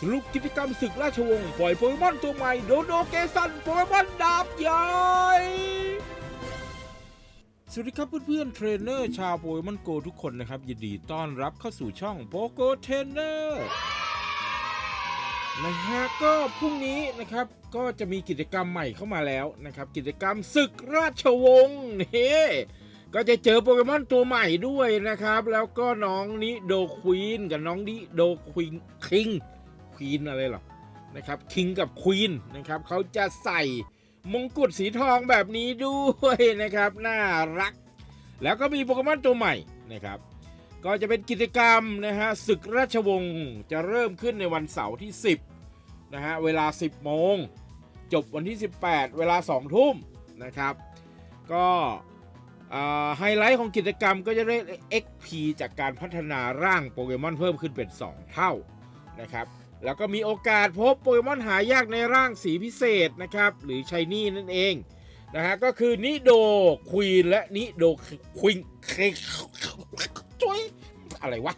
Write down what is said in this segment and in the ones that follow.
สรุปกิจกรรมศึกราชวงศ์ปล่อยโปเกมอนตัวใหม่โดโดเกซันโปเกมอนดาบใหญ่ สวัสดีครับเพื่อนๆเทรนเนอร์ชาวโปเกมอนโกทุกคนนะครับ ยินดีต้อนรับเข้าสู่ช่องโปโกเทรนเนอร์นะฮะก็พรุ่งนี้นะครับก็จะมีกิจกรรมใหม่เข้ามาแล้วนะครับ กิจกรรมศึกราชวงศ์นี่ก็จะเจอโปเกมอนตัวใหม่ด้วยนะครับ แล้วก็น้องนิโดควีนกับน้องนิโดควีนคิง ควีนอะไรหรอนะครับคิงกับควีนนะครับเขาจะใส่มงกุฎสีทองแบบนี้ด้วยนะครับ น่ารัก แล้วก็มีโปเกมอนตัวใหม่นะครับ ก็จะเป็นกิจกรรมนะฮะศึกราชวงศ์จะเริ่มขึ้นในวันเสาร์ที่ 10นะฮะเวลา 10 โมง จบวันที่ 18 เวลา 2 ทุ่มนะครับ ก็ไฮไลท์ของกิจกรรมก็จะได้ XP จากการพัฒนาร่างโปเกมอนเพิ่มขึ้นเป็น 2 เท่านะครับ แล้วก็มีโอกาสพบโปเกมอนหายากในร่างสีพิเศษนะครับ หรือชายนี่นั่นเองนะฮะก็คือนิโดควีนและนิโดควินเคจุยอะไรวะ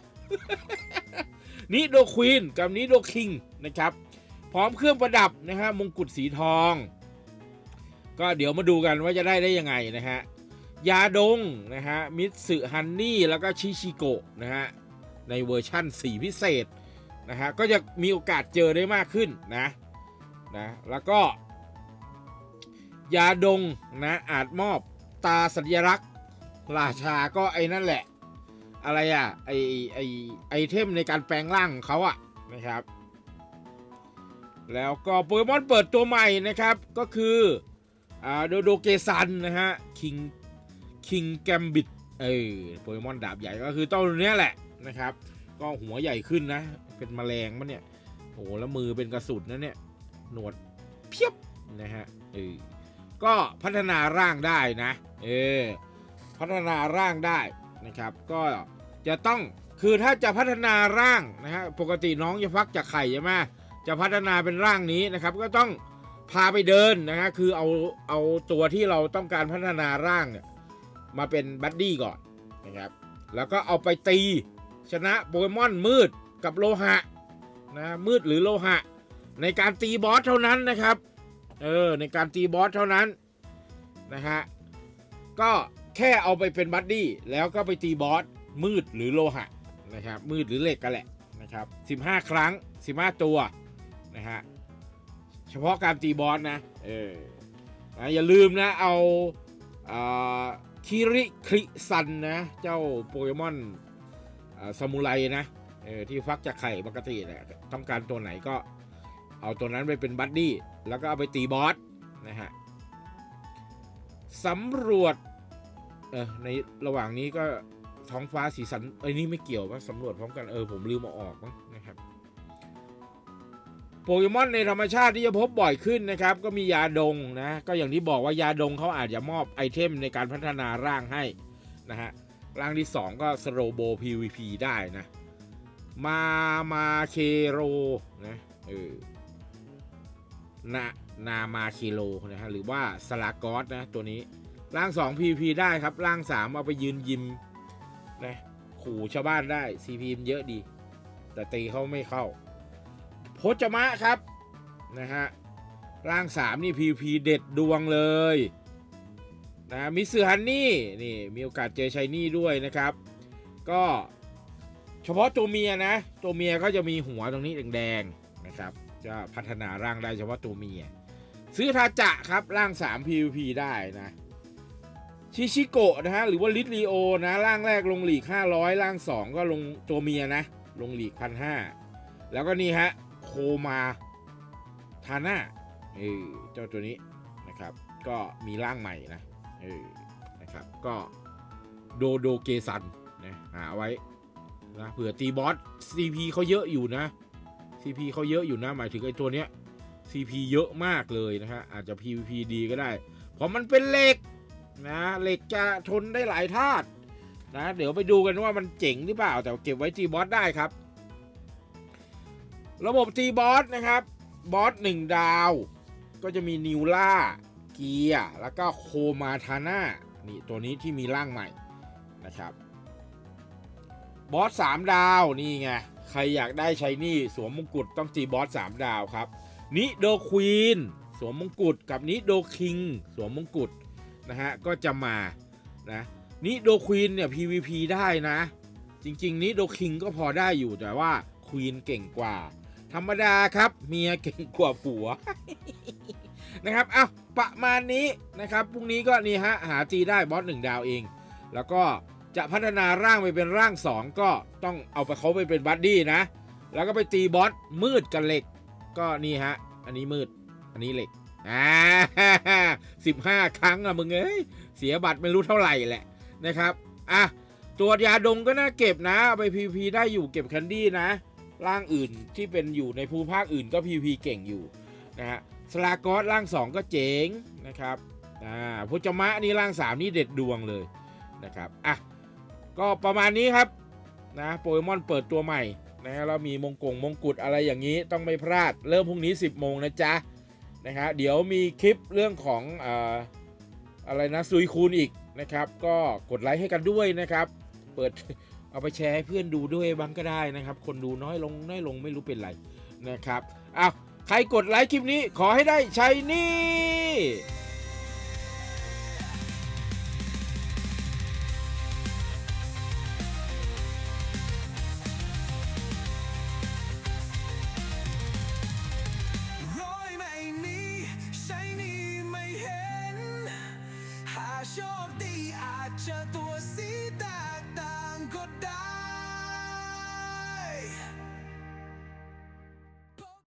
นิโดควีนกับนิโดคิงนะครับ พร้อมเครื่องประดับนะฮะมงกุฎสีทอง ก็เดี๋ยวมาดูกันว่าจะได้ได้ยังไงนะฮะยาดงนะฮะมิตสึฮันนี่แล้วก็ชิชิโกะนะฮะในเวอร์ชั่นสีพิเศษ นะฮะก็จะมีโอกาสเจอได้มากขึ้นนะนะแล้วก็ ยาดงนะอาจมอบตาสัญลักษณ์ราชาก็ไอ้นั่นแหละ อะไรอะไอไอไอเทมในการแปลงร่างของเขาอะนะครับ แล้วก็โปเกมอนเปิดตัวใหม่นะครับก็คืออ่าโดโดเกซันนะฮะคิงคิงแกมบิดเออโปเกมอนดาบใหญ่ก็คือตัวเนี้ยแหละนะครับ ก็หัวใหญ่ขึ้นนะ เป็นแมลงมันเนี่ยโอ้โหแล้วมือเป็นกระสุนนะเนี่ย หนวดเพียบนะฮะเออก็พัฒนาร่างได้นะ เออ พัฒนาร่างได้นะครับ ก็จะต้องคือถ้าจะพัฒนาร่างนะฮะปกติน้องจะฟักจากไข่ใช่ไหมจะพัฒนาเป็นร่างนี้นะครับ ก็ต้องพาไปเดินนะฮะคือเอาเอาตัวที่เราต้องการพัฒนาร่างเนี่ยมาเป็นบัดดี้ก่อนนะครับ แล้วก็เอาไปตี ชนะโปเกมอนมืดกับโลหะนะมืดหรือโลหะ ในการตีบอสเท่านั้นนะครับ เออในการตีบอสเท่านั้นนะฮะก็แค่เอาไปเป็นบัดดี้แล้วก็ไปตีบอสมืดหรือโลหะนะครับมืดหรือเหล็กกันแหละนะครับ15 ครั้ง 15 ตัวนะฮะเฉพาะการตีบอสนะเออนะอย่าลืมนะเอาคิริคริซันนะเจ้าโปเกมอน ซามูไรนะที่ฟักจากไข่ปกติแหละต้องการตัวไหนก็เอาตัวนั้นไปเป็นบัดดี้แล้วก็เอาไปตีบอสนะฮะสำรวจเออในระหว่างนี้ก็ท้องฟ้าสีสันไอ้นี่ไม่เกี่ยวว่าสำรวจพร้อมกันเออผมลืมมาออกมั้งนะครับโปเกมอนในธรรมชาติที่จะพบบ่อยขึ้นนะครับ ก็มียาดงนะ ก็อย่างที่บอกว่ายาดงเขาอาจจะมอบไอเทมในการพัฒนาร่างให้นะฮะ ร่างที่ 2 ก็สโรโบ PVP ได้นะ มามาเคโรนะเออนานามาเคโรนะฮะหรือว่าสลากอสนะตัวนี้ร่าง 2 PVP ได้ครับร่าง 3 เอาไปยืนยิมนะขู่ชาวบ้านได้ CP มเยอะดี แต่ตีเขาไม่เข้าโพจมะครับนะฮะร่าง 3 นี่ PVP เด็ดดวงเลย นะมิสฮันนี่นี่มีโอกาสเจอชัยนี่ด้วยนะครับ ก็เฉพาะตัวเมียนะ ตัวเมียก็จะมีหัวตรงนี้แดงๆนะครับ จะพัฒนาร่างได้เฉพาะตัวเมีย ซื้อทาจะครับร่าง 3 PVP ได้นะชิชิโกะนะฮะหรือว่าลิทลีโอนะร่างแรกลงหลีก 500 ร่าง 2 ก็ลงตัวเมียนะ ลงหลีก1,500แล้วก็นี่ฮะโคมาทาน่าเออเจ้าตัวนี้นะครับ ก็มีร่างใหม่นะ เออนะครับ ก็โดโดเกซันนะหาไว้นะเผื่อตีบอส CP เขาเยอะอยู่นะ CP เขาเยอะอยู่นะ หมายถึงไอ้ตัวเนี้ย CP เยอะมากเลยนะฮะ อาจจะ PVP ดีก็ได้ เพราะมันเป็นเหล็กนะเหล็กจะทนได้หลายธาตุนะเดี๋ยวไปดูกันว่ามันเจ๋งหรือเปล่า แต่เก็บไว้ตีบอสได้ครับ ระบบตีบอสนะครับบอสหนึ่งดาว ก็จะมีนิวล่า กียร์แล้วก็โคมาทาน่านี่ตัวนี้ที่มีร่างใหม่นะครับ บอสสามดาวนี่ไง ใครอยากได้ใช้นี่สวมมงกุฎต้องตีบอสสามดาวครับ นิโดควีนสวมมงกุฎกับนิโดคิงสวมมงกุฎนะฮะก็จะมานะนิโดควีนเนี่ย PVP ได้นะ จริง ๆนิโดคิงก็พอได้อยู่แต่ว่าควีนเก่งกว่า ธรรมดาครับ เมียเก่งกว่าผัว นะครับอ้าวประมาณนี้นะครับพรุ่งนี้ก็นี่ฮะหาตีได้บอสหนึ่งดาวเอง แล้วก็จะพัฒนาร่างไปเป็นร่าง 2 ก็ต้องเอาไปเขาไปเป็นบัดดี้นะ แล้วก็ไปตีบอสมืดกับเหล็ก ก็นี่ฮะ อันนี้มืด อันนี้เหล็กอ่าสิบห้าครั้งอะมึงเอ้ยเสียบัตรไม่รู้เท่าไหร่แหละนะครับอะตัวยาดงก็น่าเก็บนะเอาไปพีพีได้อยู่เก็บแคนดี้นะร่างอื่นที่เป็นอยู่ในภูมิภาคอื่นก็พีพีเก่งอยู่นะฮะ สลากอสร่าง 2 ก็เจ๋งนะครับอ่าพุจมะนี่ร่าง 3 นี่เด็ดดวงเลยนะครับอะก็ประมาณนี้ครับนะโปเกมอนเปิดตัวใหม่นะเรามีมงกงมงกุฎอะไรอย่างนี้ต้องไม่พลาดเริ่มพรุ่งนี้ 10 โมงนะจ๊ะนะครับเดี๋ยวมีคลิปเรื่องของอ่าอะไรนะซุยคูณอีกนะครับ ก็กดไลค์ให้กันด้วยนะครับ เปิดเอาไปแชร์ให้เพื่อนดูด้วยบ้างก็ได้นะครับ คนดูน้อยลงน้อยลงไม่รู้เป็นไรนะครับอ้าว ใครกดไลค์คลิปนี้ขอให้ได้ใช้นี่